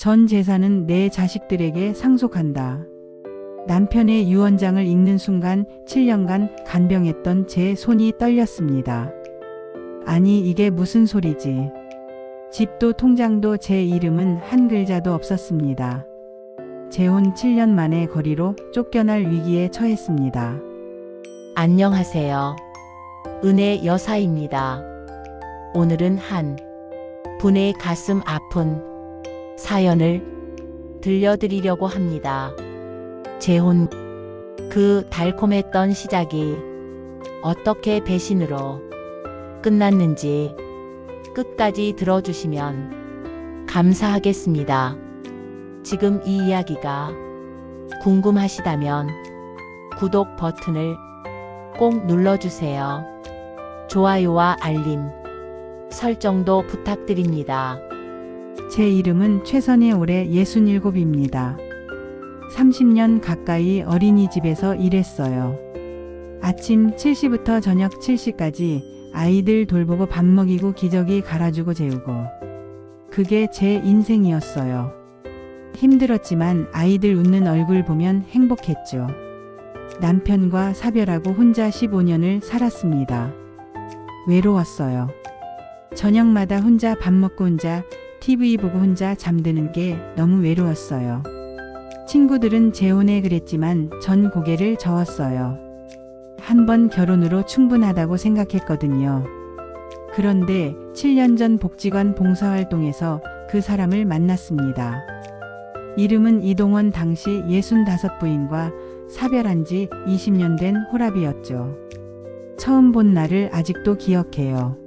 전 재산은 내 자식들에게 상속한다. 남편의 유언장을 읽는 순간 7년간 간병했던 제 손이 떨렸습니다. 아니, 이게 무슨 소리지? 집도 통장도 제 이름은 한 글자도 없었습니다. 재혼 7년 만에 거리로 쫓겨날 위기에 처했습니다. 안녕하세요. 은혜 여사입니다. 오늘은 한 분의 가슴 아픈 사연을 들려드리려고 합니다. 재혼 그 달콤했던 시작이 어떻게 배신으로 끝났는지 끝까지 들어주시면 감사하겠습니다. 지금 이 이야기가 궁금하시다면 구독 버튼을 꼭 눌러주세요. 좋아요와 알림, 설정도 부탁드립니다. 제 이름은 최선의 올해 67입니다. 30년 가까이 어린이집에서 일했어요. 아침 7시부터 저녁 7시까지 아이들 돌보고 밥 먹이고 기저귀 갈아주고 재우고. 그게 제 인생이었어요. 힘들었지만 아이들 웃는 얼굴 보면 행복했죠. 남편과 사별하고 혼자 15년을 살았습니다. 외로웠어요. 저녁마다 혼자 밥 먹고 혼자 TV 보고 혼자 잠드는 게 너무 외로웠어요. 친구들은 재혼에 그랬지만 전 고개를 저었어요. 한 번 결혼으로 충분하다고 생각했거든요. 그런데 7년 전 복지관 봉사활동에서 그 사람을 만났습니다. 이름은 이동원 당시 65 부인과 사별한 지 20년 된 호랍이었죠. 처음 본 날을 아직도 기억해요.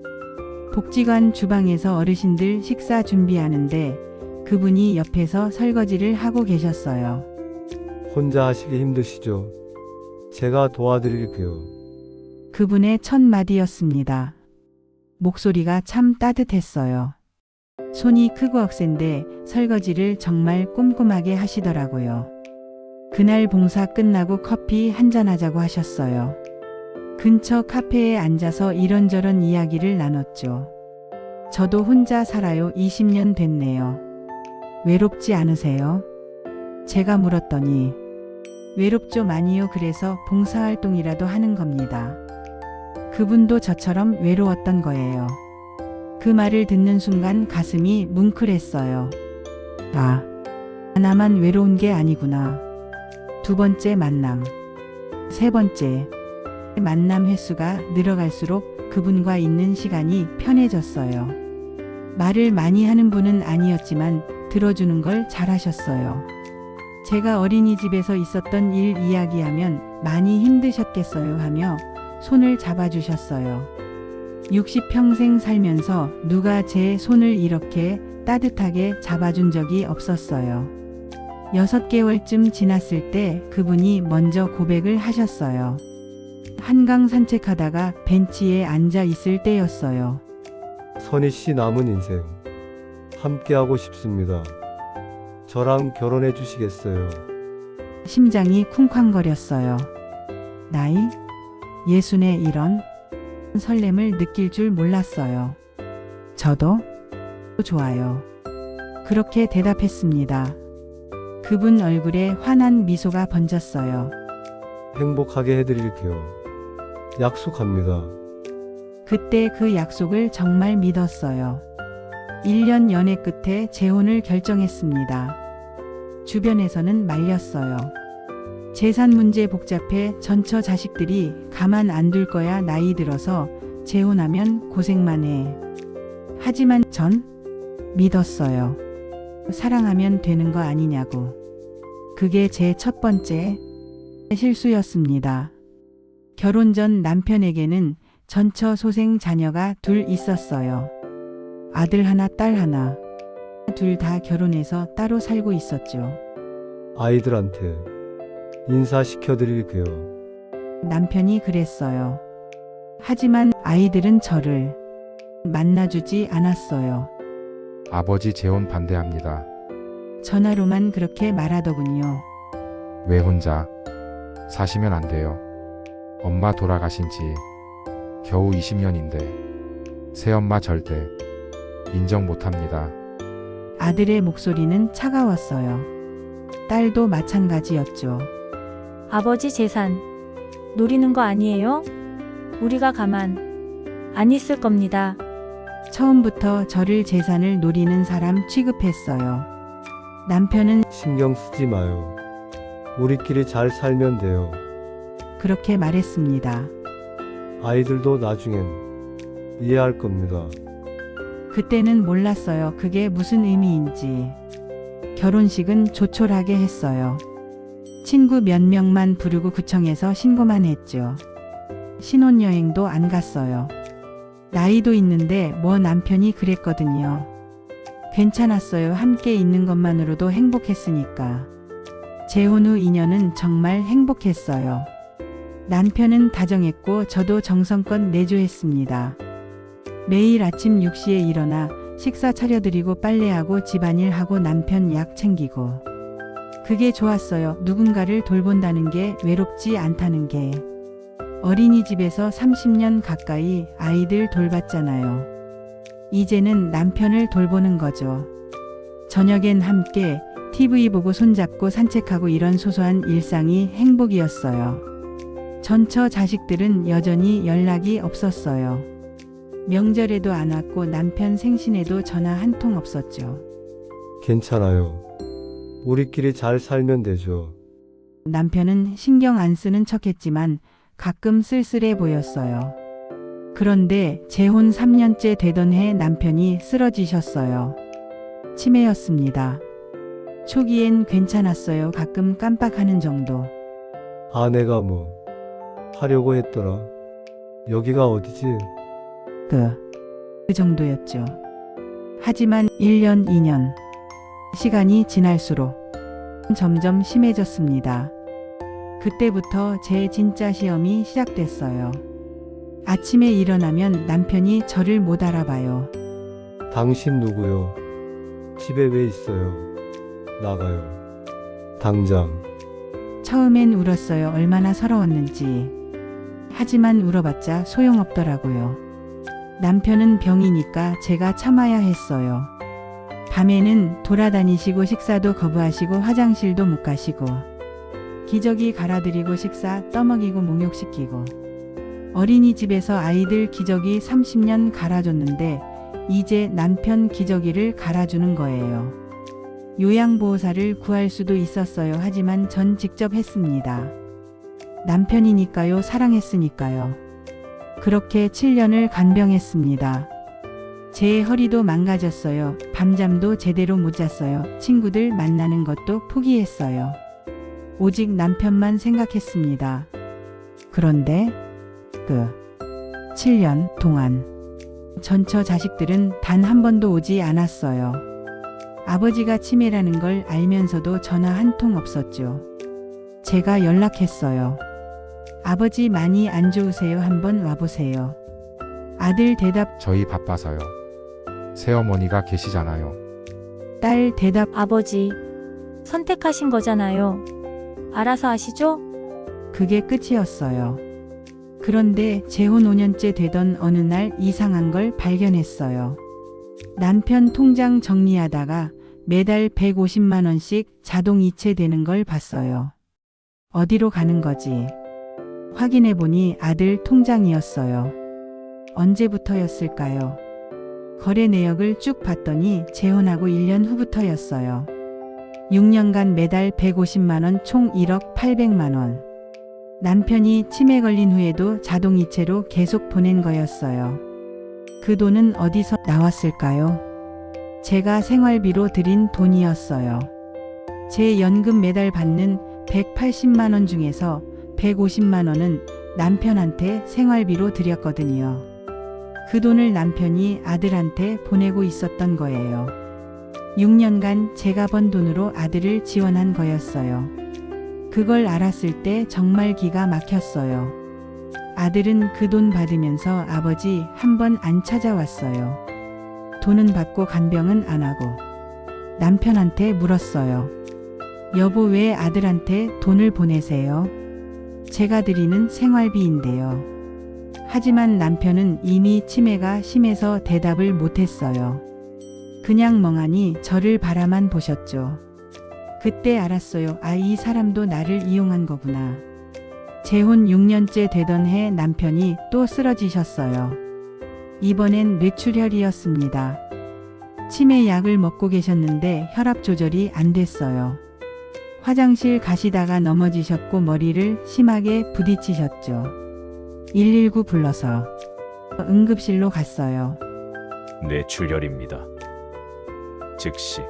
복지관 주방에서 어르신들 식사 준비하는데 그분이 옆에서 설거지를 하고 계셨어요. 혼자 하시기 힘드시죠? 제가 도와드릴게요. 그분의 첫 마디였습니다. 목소리가 참 따뜻했어요. 손이 크고 억센데 설거지를 정말 꼼꼼하게 하시더라고요. 그날 봉사 끝나고 커피 한잔 하자고 하셨어요. 근처 카페에 앉아서 이런저런 이야기를 나눴죠. 저도 혼자 살아요 20년 됐네요. 외롭지 않으세요? 제가 물었더니 외롭죠 많이요 그래서 봉사활동이라도 하는 겁니다. 그분도 저처럼 외로웠던 거예요. 그 말을 듣는 순간 가슴이 뭉클했어요. 아, 나만 외로운 게 아니구나. 두 번째 만남. 세 번째. 만남 횟수가 늘어갈수록 그분과 있는 시간이 편해졌어요. 말을 많이 하는 분은 아니었지만 들어주는 걸 잘하셨어요. 제가 어린이집에서 있었던 일 이야기하면 많이 힘드셨겠어요 하며 손을 잡아주셨어요. 60평생 살면서 누가 제 손을 이렇게 따뜻하게 잡아준 적이 없었어요. 6개월쯤 지났을 때 그분이 먼저 고백을 하셨어요. 한강 산책하다가 벤치에 앉아 있을 때였어요. 선희 씨 남은 인생 함께하고 싶습니다. 저랑 결혼해 주시겠어요? 심장이 쿵쾅거렸어요. 나이? 예순에 이런 설렘을 느낄 줄 몰랐어요. 저도 좋아요. 그렇게 대답했습니다. 그분 얼굴에 환한 미소가 번졌어요. 행복하게 해드릴게요. 약속합니다. 그때 그 약속을 정말 믿었어요. 1년 연애 끝에 재혼을 결정했습니다. 주변에서는 말렸어요. 재산 문제 복잡해 전처 자식들이 가만 안 둘 거야 나이 들어서 재혼하면 고생만 해. 하지만 전 믿었어요. 사랑하면 되는 거 아니냐고. 그게 제 첫 번째 실수였습니다. 결혼 전 남편에게는 전처 소생 자녀가 둘 있었어요. 아들 하나, 딸 하나. 둘 다 결혼해서 따로 살고 있었죠. 아이들한테 인사시켜 드릴게요. 남편이 그랬어요. 하지만 아이들은 저를 만나주지 않았어요. 아버지 재혼 반대합니다. 전화로만 그렇게 말하더군요. 왜 혼자 사시면 안 돼요. 엄마 돌아가신 지 겨우 20년인데 새엄마 절대 인정 못 합니다. 아들의 목소리는 차가웠어요. 딸도 마찬가지였죠. 아버지 재산 노리는 거 아니에요? 우리가 가만 안 있을 겁니다. 처음부터 저를 재산을 노리는 사람 취급했어요. 남편은 신경 쓰지 마요. 우리끼리 잘 살면 돼요. 그렇게 말했습니다. 아이들도 나중엔 이해할 겁니다. 그때는 몰랐어요. 그게 무슨 의미인지. 결혼식은 조촐하게 했어요. 친구 몇 명만 부르고 구청에서 신고만 했죠. 신혼여행도 안 갔어요. 나이도 있는데 뭐 남편이 그랬거든요. 괜찮았어요. 함께 있는 것만으로도 행복했으니까. 재혼 후 2년은 정말 행복했어요. 남편은 다정했고 저도 정성껏 내조했습니다. 매일 아침 6시에 일어나 식사 차려드리고 빨래하고 집안일 하고 남편 약 챙기고. 그게 좋았어요. 누군가를 돌본다는 게 외롭지 않다는 게. 어린이집에서 30년 가까이 아이들 돌봤잖아요. 이제는 남편을 돌보는 거죠. 저녁엔 함께 TV 보고 손잡고 산책하고 이런 소소한 일상이 행복이었어요. 전처 자식들은 여전히 연락이 없었어요. 명절에도 안 왔고 남편 생신에도 전화 한 통 없었죠. 괜찮아요. 우리끼리 잘 살면 되죠. 남편은 신경 안 쓰는 척 했지만 가끔 쓸쓸해 보였어요. 그런데 재혼 3년째 되던 해 남편이 쓰러지셨어요. 치매였습니다. 초기엔 괜찮았어요. 가끔 깜빡하는 정도. 아내가 뭐 하려고 했더라. 여기가 어디지? 그, 그 정도였죠. 하지만 1년, 2년. 시간이 지날수록 점점 심해졌습니다. 그때부터 제 진짜 시험이 시작됐어요. 아침에 일어나면 남편이 저를 못 알아봐요. 당신 누구요? 집에 왜 있어요? 나가요. 당장. 처음엔 울었어요. 얼마나 서러웠는지. 하지만 울어봤자 소용없더라고요. 남편은 병이니까 제가 참아야 했어요. 밤에는 돌아다니시고 식사도 거부하시고 화장실도 못 가시고 기저귀 갈아드리고 식사 떠먹이고 목욕시키고 어린이집에서 아이들 기저귀 30년 갈아줬는데 이제 남편 기저귀를 갈아주는 거예요. 요양보호사를 구할 수도 있었어요. 하지만 전 직접 했습니다. 남편이니까요. 사랑했으니까요. 그렇게 7년을 간병했습니다. 제 허리도 망가졌어요. 밤잠도 제대로 못 잤어요. 친구들 만나는 것도 포기했어요. 오직 남편만 생각했습니다. 그런데 그 7년 동안 전처 자식들은 단 한 번도 오지 않았어요. 아버지가 치매라는 걸 알면서도 전화 한 통 없었죠. 제가 연락했어요. 아버지 많이 안 좋으세요? 한번 와보세요. 아들 대답, 저희 바빠서요. 새어머니가 계시잖아요. 딸 대답, 아버지 선택하신 거잖아요. 알아서 하시죠? 그게 끝이었어요. 그런데 재혼 5년째 되던 어느 날 이상한 걸 발견했어요. 남편 통장 정리하다가 매달 150만원씩 자동 이체되는 걸 봤어요. 어디로 가는 거지? 확인해 보니 아들 통장이었어요. 언제부터였을까요? 거래 내역을 쭉 봤더니 재혼하고 1년 후부터였어요. 6년간 매달 150만원 총 1억 800만원. 남편이 치매 걸린 후에도 자동이체로 계속 보낸 거였어요. 그 돈은 어디서 나왔을까요? 제가 생활비로 드린 돈이었어요. 제 연금 매달 받는 180만원 중에서 150만 원은 남편한테 생활비로 드렸거든요. 그 돈을 남편이 아들한테 보내고 있었던 거예요. 6년간 제가 번 돈으로 아들을 지원한 거였어요. 그걸 알았을 때 정말 기가 막혔어요. 아들은 그 돈 받으면서 아버지 한 번 안 찾아왔어요. 돈은 받고 간병은 안 하고 남편한테 물었어요. 여보 왜 아들한테 돈을 보내세요? 제가 드리는 생활비인데요. 하지만 남편은 이미 치매가 심해서 대답을 못했어요. 그냥 멍하니 저를 바라만 보셨죠. 그때 알았어요. 아, 이 사람도 나를 이용한 거구나. 재혼 6년째 되던 해 남편이 또 쓰러지셨어요. 이번엔 뇌출혈이었습니다. 치매 약을 먹고 계셨는데 혈압 조절이 안 됐어요. 화장실 가시다가 넘어지셨고 머리를 심하게 부딪히셨죠. 119 불러서 응급실로 갔어요. 뇌출혈입니다. 즉시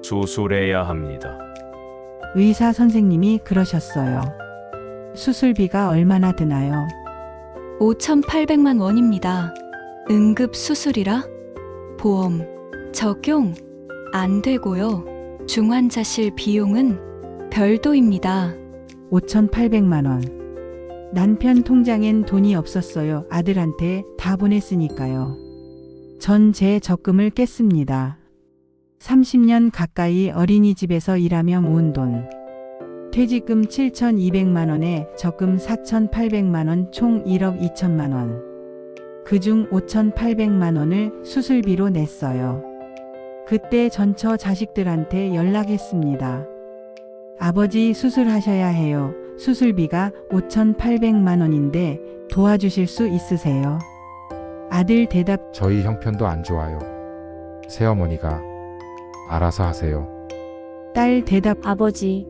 수술해야 합니다. 의사 선생님이 그러셨어요. 수술비가 얼마나 드나요? 5,800만 원입니다. 응급 수술이라 보험 적용 안 되고요. 중환자실 비용은 별도입니다. 5,800만 원. 남편 통장엔 돈이 없었어요. 아들한테 다 보냈으니까요. 전 제 적금을 깼습니다. 30년 가까이 어린이집에서 일하며 모은 돈. 퇴직금 7,200만 원에 적금 4,800만 원 총 1억 2천만 원. 그중 5,800만 원을 수술비로 냈어요. 그때 전처 자식들한테 연락했습니다. 아버지 수술하셔야 해요. 수술비가 5,800만 원인데 도와주실 수 있으세요? 아들 대답 저희 형편도 안 좋아요. 새어머니가 알아서 하세요. 딸 대답 아버지,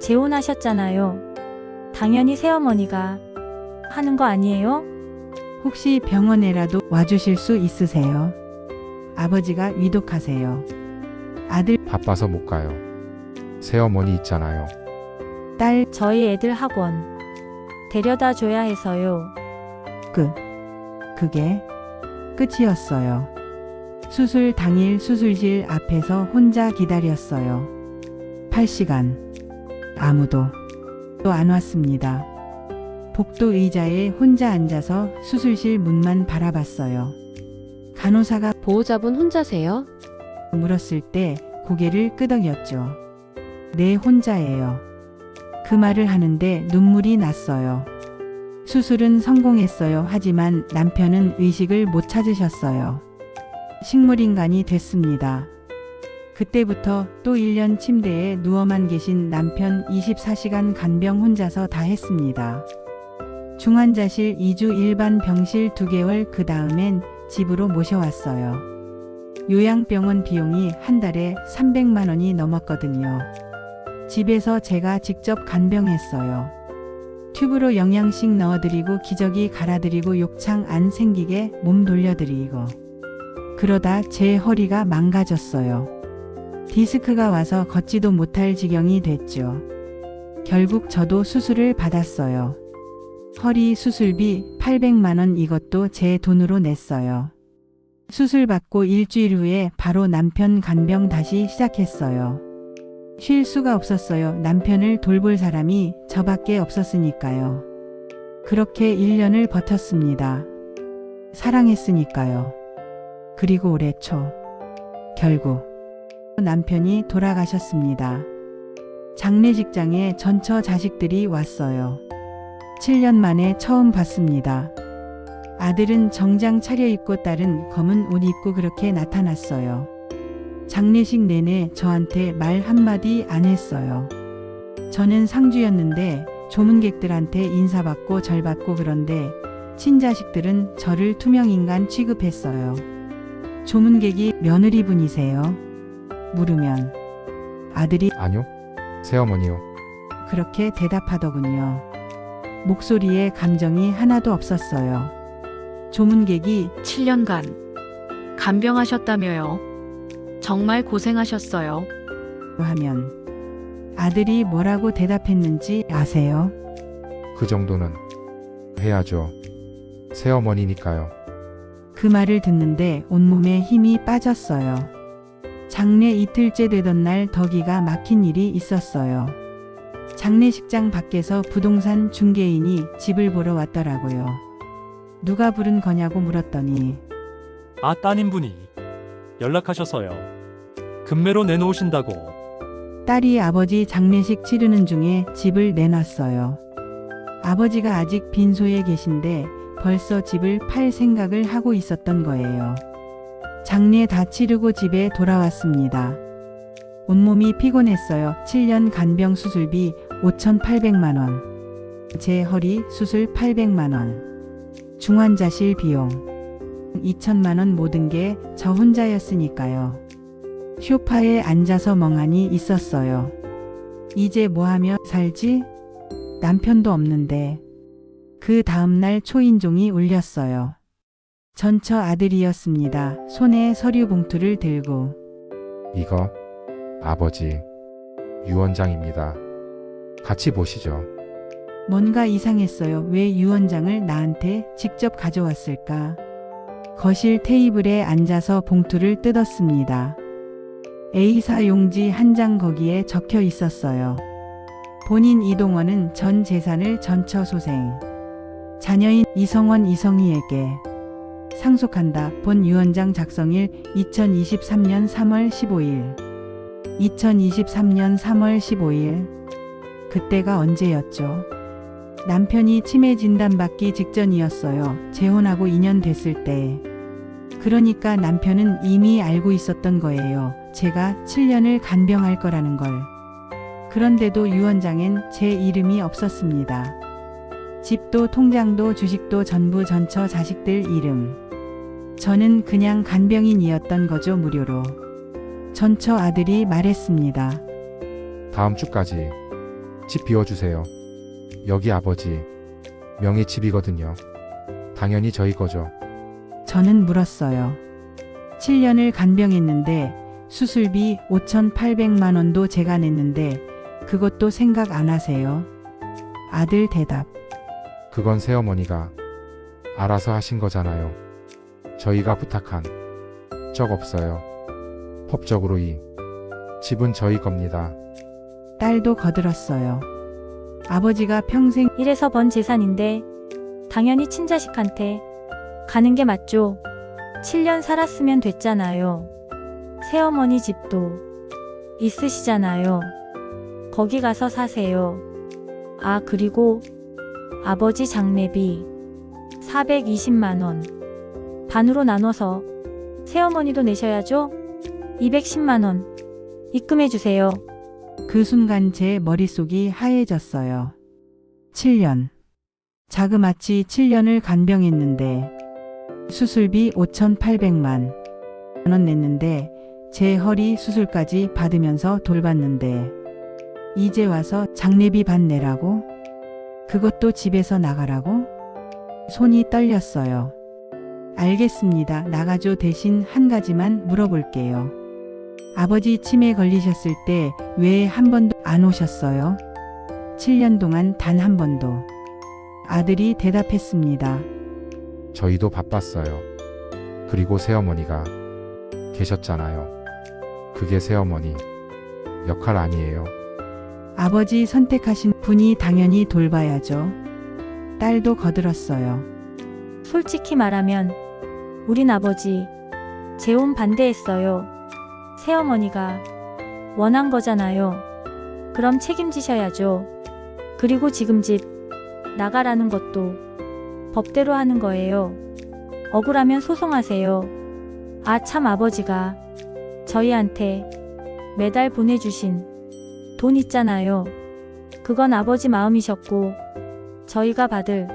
재혼하셨잖아요. 당연히 새어머니가 하는 거 아니에요? 혹시 병원에라도 와주실 수 있으세요? 아버지가 위독하세요. 아들 바빠서 못 가요. 새어머니 있잖아요. 딸 저희 애들 학원 데려다 줘야 해서요. 끝. 그게 끝이었어요. 수술 당일 수술실 앞에서 혼자 기다렸어요. 8시간. 아무도 또 안 왔습니다. 복도 의자에 혼자 앉아서 수술실 문만 바라봤어요. 간호사가 보호자분 혼자세요? 물었을 때 고개를 끄덕였죠. 네, 혼자예요. 그 말을 하는데 눈물이 났어요. 수술은 성공했어요. 하지만 남편은 의식을 못 찾으셨어요. 식물인간이 됐습니다. 그때부터 또 1년 침대에 누워만 계신 남편 24시간 간병 혼자서 다 했습니다. 중환자실 2주 일반 병실 2개월 그 다음엔 집으로 모셔왔어요. 요양병원 비용이 한 달에 300만 원이 넘었거든요. 집에서 제가 직접 간병했어요. 튜브로 영양식 넣어드리고 기저귀 갈아드리고 욕창 안 생기게 몸 돌려드리고. 그러다 제 허리가 망가졌어요. 디스크가 와서 걷지도 못할 지경이 됐죠. 결국 저도 수술을 받았어요. 허리 수술비 800만원 이것도 제 돈으로 냈어요. 수술 받고 일주일 후에 바로 남편 간병 다시 시작했어요. 쉴 수가 없었어요. 남편을 돌볼 사람이 저밖에 없었으니까요. 그렇게 1년을 버텼습니다. 사랑했으니까요. 그리고 올해 초, 결국, 남편이 돌아가셨습니다. 장례식장에 전처 자식들이 왔어요. 7년 만에 처음 봤습니다. 아들은 정장 차려입고 딸은 검은 옷 입고 그렇게 나타났어요. 장례식 내내 저한테 말 한마디 안 했어요. 저는 상주였는데 조문객들한테 인사받고 절받고 그런데 친자식들은 저를 투명인간 취급했어요. 조문객이 며느리분이세요? 물으면 아들이 아니요. 새어머니요. 그렇게 대답하더군요. 목소리에 감정이 하나도 없었어요. 조문객이 7년간 간병하셨다며요. 정말 고생하셨어요. 하면 아들이 뭐라고 대답했는지 아세요? 그 정도는 해야죠. 새어머니니까요. 그 말을 듣는데 온몸에 힘이 빠졌어요. 장례 이틀째 되던 날 덕이가 막힌 일이 있었어요. 장례식장 밖에서 부동산 중개인이 집을 보러 왔더라고요. 누가 부른 거냐고 물었더니 아 따님분이 연락하셔서요. 금매로 내놓으신다고. 딸이 아버지 장례식 치르는 중에 집을 내놨어요. 아버지가 아직 빈소에 계신데 벌써 집을 팔 생각을 하고 있었던 거예요. 장례 다 치르고 집에 돌아왔습니다. 온몸이 피곤했어요. 7년 간병 수술비 5,800만 원. 제 허리 수술 800만 원. 중환자실 비용 2천만 원 모든 게 저 혼자였으니까요. 쇼파에 앉아서 멍하니 있었어요. 이제 뭐 하며 살지? 남편도 없는데. 그 다음날 초인종이 울렸어요. 전처 아들이었습니다. 손에 서류 봉투를 들고. 이거 아버지 유원장입니다. 같이 보시죠. 뭔가 이상했어요. 왜 유언장을 나한테 직접 가져왔을까? 거실 테이블에 앉아서 봉투를 뜯었습니다. A사 용지 한 장 거기에 적혀 있었어요. 본인 이동원은 전 재산을 전처 소생. 자녀인 이성원 이성희에게 상속한다. 본 유언장 작성일 2023년 3월 15일. 2023년 3월 15일. 그때가 언제였죠? 남편이 치매 진단받기 직전이었어요. 재혼하고 2년 됐을 때. 그러니까 남편은 이미 알고 있었던 거예요. 제가 7년을 간병할 거라는 걸. 그런데도 유언장엔 제 이름이 없었습니다. 집도 통장도 주식도 전부 전처 자식들 이름. 저는 그냥 간병인이었던 거죠, 무료로. 전처 아들이 말했습니다. 다음 주까지 집 비워주세요. 여기 아버지 명의 집이거든요. 당연히 저희 거죠. 저는 물었어요. 7년을 간병했는데 수술비 5,800만 원도 제가 냈는데 그것도 생각 안 하세요? 아들 대답. 그건 새어머니가 알아서 하신 거잖아요. 저희가 부탁한 적 없어요. 법적으로 이 집은 저희 겁니다. 딸도 거들었어요. 아버지가 평생 이래서 번 재산인데 당연히 친자식한테 가는 게 맞죠. 7년 살았으면 됐잖아요. 새어머니 집도 있으시잖아요. 거기 가서 사세요. 아, 그리고 아버지 장례비 420만원. 반으로 나눠서 새어머니도 내셔야죠? 210만원. 입금해주세요. 그 순간 제 머릿속이 하얘졌어요. 7년. 자그마치 7년을 간병했는데 수술비 5,800만 원 냈는데 제 허리 수술까지 받으면서 돌봤는데 이제 와서 장례비 반 내라고? 그것도 집에서 나가라고? 손이 떨렸어요. 알겠습니다. 나가죠. 대신 한 가지만 물어볼게요. 아버지 치매 걸리셨을 때 왜 한 번도 안 오셨어요? 7년 동안 단 한 번도. 아들이 대답했습니다. 저희도 바빴어요. 그리고 새어머니가 계셨잖아요. 그게 새어머니 역할 아니에요. 아버지 선택하신 분이 당연히 돌봐야죠. 딸도 거들었어요. 솔직히 말하면 우린 아버지 재혼 반대했어요. 새어머니가 원한 거잖아요. 그럼 책임지셔야죠. 그리고 지금 집 나가라는 것도 법대로 하는 거예요. 억울하면 소송하세요. 아, 참 아버지가 저희한테 매달 보내주신 돈 있잖아요. 그건 아버지 마음이셨고 저희가 받을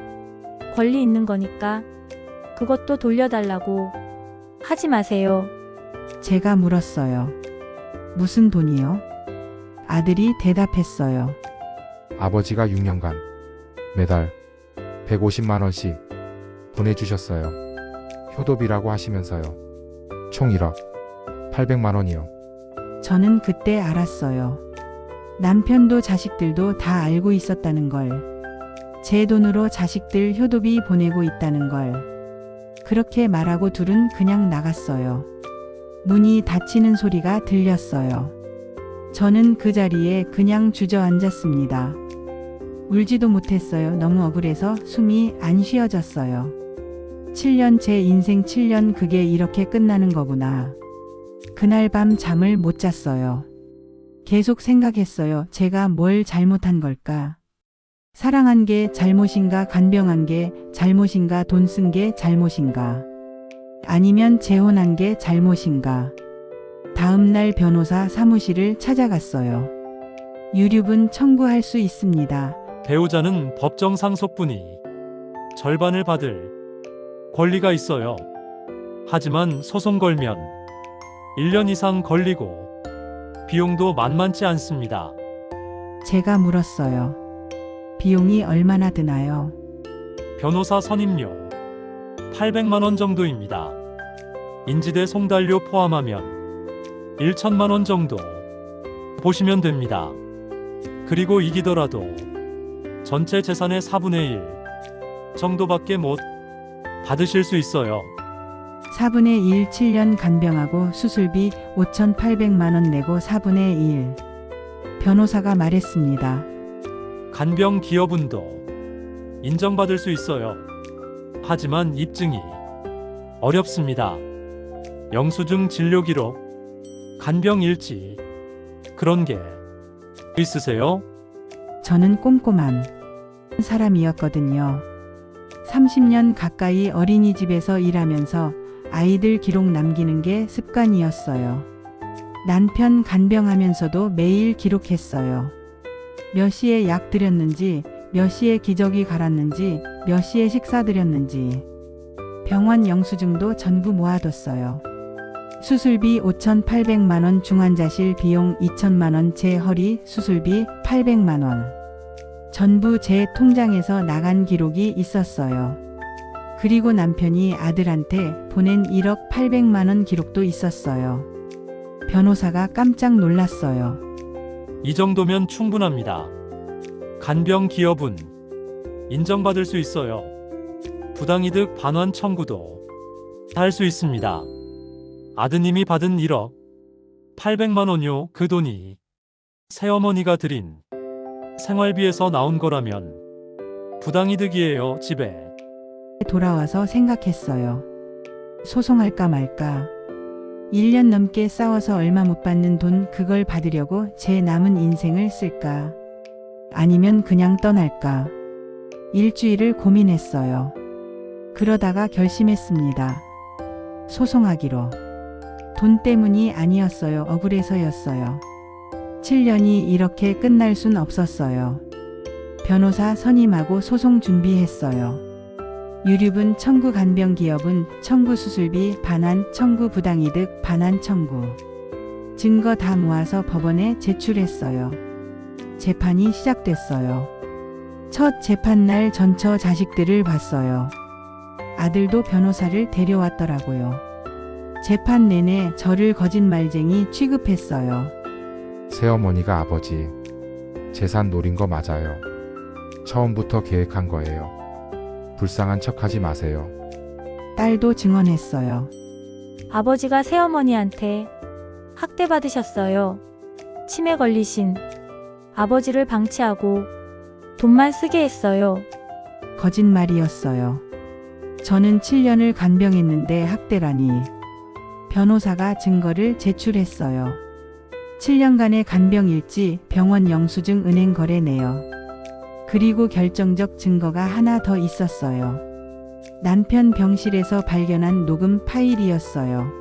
권리 있는 거니까 그것도 돌려달라고 하지 마세요. 제가 물었어요. 무슨 돈이요? 아들이 대답했어요. 아버지가 6년간 매달 150만 원씩 보내주셨어요. 효도비라고 하시면서요. 총 1억 800만 원이요. 저는 그때 알았어요. 남편도 자식들도 다 알고 있었다는 걸. 제 돈으로 자식들 효도비 보내고 있다는 걸. 그렇게 말하고 둘은 그냥 나갔어요. 문이 닫히는 소리가 들렸어요. 저는 그 자리에 그냥 주저앉았습니다. 울지도 못했어요. 너무 억울해서 숨이 안 쉬어졌어요. 7년 제 인생 7년 그게 이렇게 끝나는 거구나. 그날 밤 잠을 못 잤어요. 계속 생각했어요. 제가 뭘 잘못한 걸까? 사랑한 게 잘못인가, 간병한 게 잘못인가, 돈 쓴 게 잘못인가? 아니면 재혼한 게 잘못인가? 다음 날 변호사 사무실을 찾아갔어요. 유류분 청구할 수 있습니다. 배우자는 법정 상속분이 절반을 받을 권리가 있어요. 하지만 소송 걸면 1년 이상 걸리고 비용도 만만치 않습니다. 제가 물었어요. 비용이 얼마나 드나요? 변호사 선임료 800만 원 정도입니다. 인지대 송달료 포함하면 1천만 원 정도 보시면 됩니다. 그리고 이기더라도 전체 재산의 4분의 1 정도밖에 못 받으실 수 있어요. 4분의 1 7년 간병하고 수술비 5,800만 원 내고 4분의 1. 변호사가 말했습니다. 간병 기여분도 인정받을 수 있어요. 하지만 입증이 어렵습니다. 영수증 진료 기록, 간병 일지 그런 게 있으세요? 저는 꼼꼼한 사람이었거든요. 30년 가까이 어린이집에서 일하면서 아이들 기록 남기는 게 습관이었어요. 남편 간병하면서도 매일 기록했어요. 몇 시에 약 드렸는지, 몇 시에 기저귀 갈았는지, 몇 시에 식사 드렸는지. 병원 영수증도 전부 모아뒀어요. 수술비 5,800만원, 중환자실 비용 2천만원, 제 허리 수술비 800만원. 전부 제 통장에서 나간 기록이 있었어요. 그리고 남편이 아들한테 보낸 1억 800만 원 기록도 있었어요. 변호사가 깜짝 놀랐어요. 이 정도면 충분합니다. 간병 기여분 인정받을 수 있어요. 부당이득 반환 청구도 할 수 있습니다. 아드님이 받은 1억 800만 원요. 그 돈이 새어머니가 드린 생활비에서 나온 거라면 부당이득이에요. 집에 돌아와서 생각했어요. 소송할까 말까. 1년 넘게 싸워서 얼마 못 받는 돈 그걸 받으려고 제 남은 인생을 쓸까. 아니면 그냥 떠날까. 일주일을 고민했어요. 그러다가 결심했습니다. 소송하기로. 돈 때문이 아니었어요. 억울해서였어요. 7년이 이렇게 끝날 순 없었어요. 변호사 선임하고 소송 준비했어요. 유류분 청구 간병 기업은 청구 수술비 반환 청구 부당이득 반환 청구 증거 다 모아서 법원에 제출했어요. 재판이 시작됐어요. 첫 재판날 전처 자식들을 봤어요. 아들도 변호사를 데려왔더라고요. 재판 내내 저를 거짓말쟁이 취급했어요. 새어머니가 아버지 재산 노린 거 맞아요. 처음부터 계획한 거예요. 불쌍한 척 하지 마세요. 딸도 증언했어요. 아버지가 새어머니한테 학대받으셨어요. 치매 걸리신 아버지를 방치하고 돈만 쓰게 했어요. 거짓말이었어요. 저는 7년을 간병했는데 학대라니. 변호사가 증거를 제출했어요. 7년간의 간병 일지, 병원 영수증, 은행 거래 내역. 그리고 결정적 증거가 하나 더 있었어요. 남편 병실에서 발견한 녹음 파일이었어요.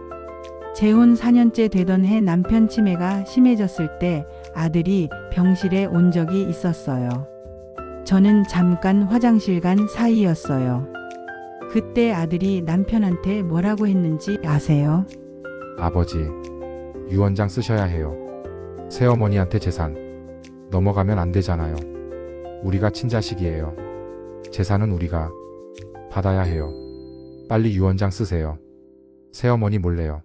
재혼 4년째 되던 해 남편 치매가 심해졌을 때 아들이 병실에 온 적이 있었어요. 저는 잠깐 화장실 간 사이였어요. 그때 아들이 남편한테 뭐라고 했는지 아세요? 아버지, 유언장 쓰셔야 해요. 새어머니한테 재산 넘어가면 안 되잖아요. 우리가 친자식이에요. 재산은 우리가 받아야 해요. 빨리 유언장 쓰세요. 새어머니 몰래요.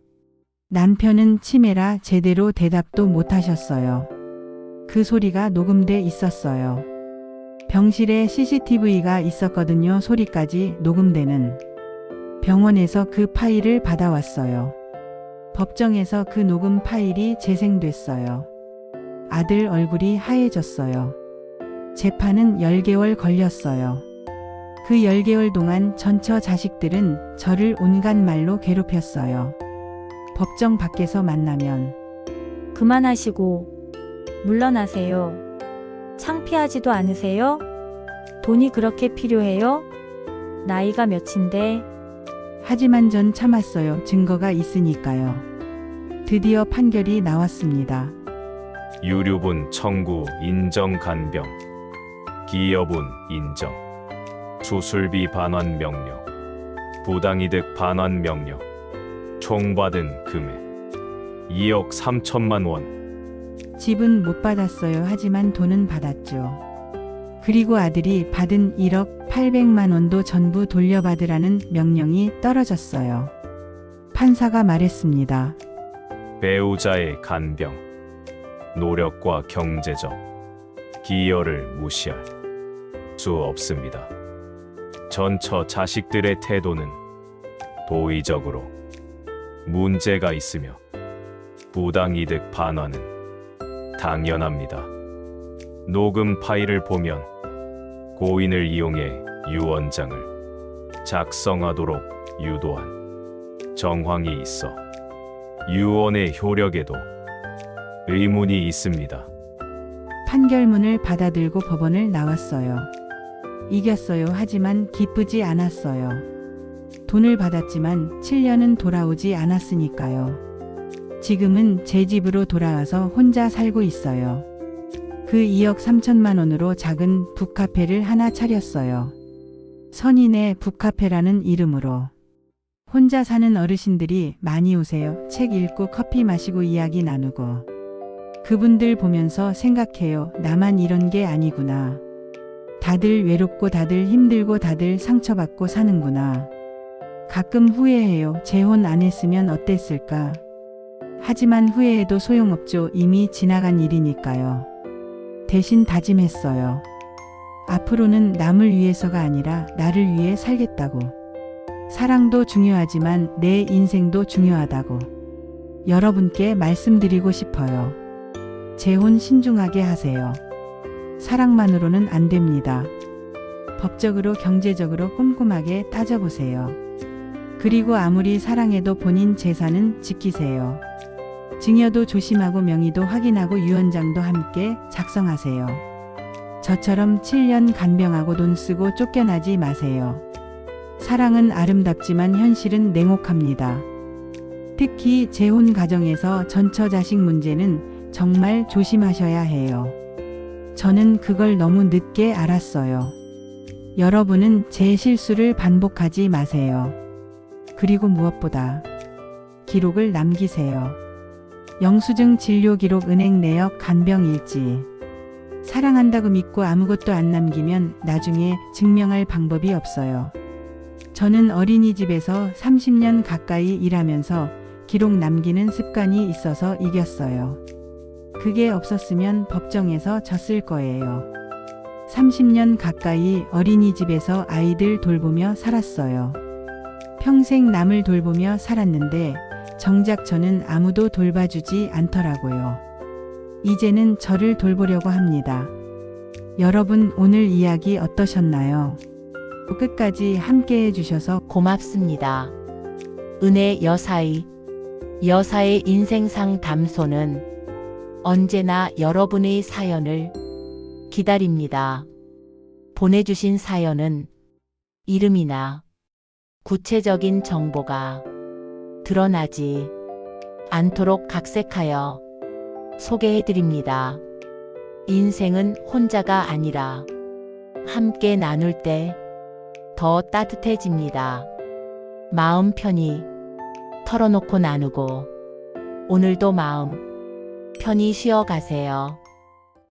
남편은 치매라 제대로 대답도 못 하셨어요. 그 소리가 녹음돼 있었어요. 병실에 CCTV가 있었거든요. 소리까지 녹음되는. 병원에서 그 파일을 받아왔어요. 법정에서 그 녹음 파일이 재생됐어요. 아들 얼굴이 하얘졌어요. 재판은 10개월 걸렸어요. 그 10개월 동안 전처 자식들은 저를 온갖 말로 괴롭혔어요. 법정 밖에서 만나면 그만하시고 물러나세요. 창피하지도 않으세요? 돈이 그렇게 필요해요? 나이가 몇인데 하지만 전 참았어요. 증거가 있으니까요. 드디어 판결이 나왔습니다. 유류분 청구 인정 간병. 기여분 인정. 수술비 반환 명령. 부당이득 반환 명령. 총 받은 금액 2억 3천만 원. 집은 못 받았어요. 하지만 돈은 받았죠. 그리고 아들이 받은 1억 800만 원도 전부 돌려받으라는 명령이 떨어졌어요. 판사가 말했습니다. 배우자의 간병. 노력과 경제적 기여를 무시할 수 없습니다. 전처 자식들의 태도는 도의적으로 문제가 있으며 부당이득 반환은 당연합니다. 녹음 파일을 보면 고인을 이용해 유언장을 작성하도록 유도한 정황이 있어 유언의 효력에도 의문이 있습니다. 판결문을 받아들고 법원을 나왔어요. 이겼어요. 하지만 기쁘지 않았어요. 돈을 받았지만 7년은 돌아오지 않았으니까요. 지금은 제 집으로 돌아와서 혼자 살고 있어요. 그 2억 3천만 원으로 작은 북카페를 하나 차렸어요. 선인의 북카페라는 이름으로. 혼자 사는 어르신들이 많이 오세요. 책 읽고 커피 마시고 이야기 나누고. 그분들 보면서 생각해요. 나만 이런 게 아니구나. 다들 외롭고 다들 힘들고 다들 상처받고 사는구나. 가끔 후회해요. 재혼 안 했으면 어땠을까? 하지만 후회해도 소용없죠. 이미 지나간 일이니까요. 대신 다짐했어요. 앞으로는 남을 위해서가 아니라 나를 위해 살겠다고. 사랑도 중요하지만 내 인생도 중요하다고. 여러분께 말씀드리고 싶어요. 재혼 신중하게 하세요. 사랑만으로는 안 됩니다. 법적으로 경제적으로 꼼꼼하게 따져보세요. 그리고 아무리 사랑해도 본인 재산은 지키세요. 증여도 조심하고 명의도 확인하고 유언장도 함께 작성하세요. 저처럼 7년 간병하고 돈 쓰고 쫓겨나지 마세요. 사랑은 아름답지만 현실은 냉혹합니다. 특히 재혼 가정에서 전처 자식 문제는 정말 조심하셔야 해요. 저는 그걸 너무 늦게 알았어요. 여러분은 제 실수를 반복하지 마세요. 그리고 무엇보다 기록을 남기세요. 영수증 진료 기록 은행 내역 간병 일지. 사랑한다고 믿고 아무것도 안 남기면 나중에 증명할 방법이 없어요. 저는 어린이집에서 30년 가까이 일하면서 기록 남기는 습관이 있어서 이겼어요. 그게 없었으면 법정에서 졌을 거예요. 30년 가까이 어린이집에서 아이들 돌보며 살았어요. 평생 남을 돌보며 살았는데 정작 저는 아무도 돌봐주지 않더라고요. 이제는 저를 돌보려고 합니다. 여러분 오늘 이야기 어떠셨나요? 끝까지 함께 해주셔서 고맙습니다. 은혜 여사의 여사의 인생상 담소는 언제나 여러분의 사연을 기다립니다. 보내주신 사연은 이름이나 구체적인 정보가 드러나지 않도록 각색하여 소개해드립니다. 인생은 혼자가 아니라 함께 나눌 때 더 따뜻해집니다. 마음 편히 털어놓고 나누고 오늘도 마음 편히 쉬어 가세요.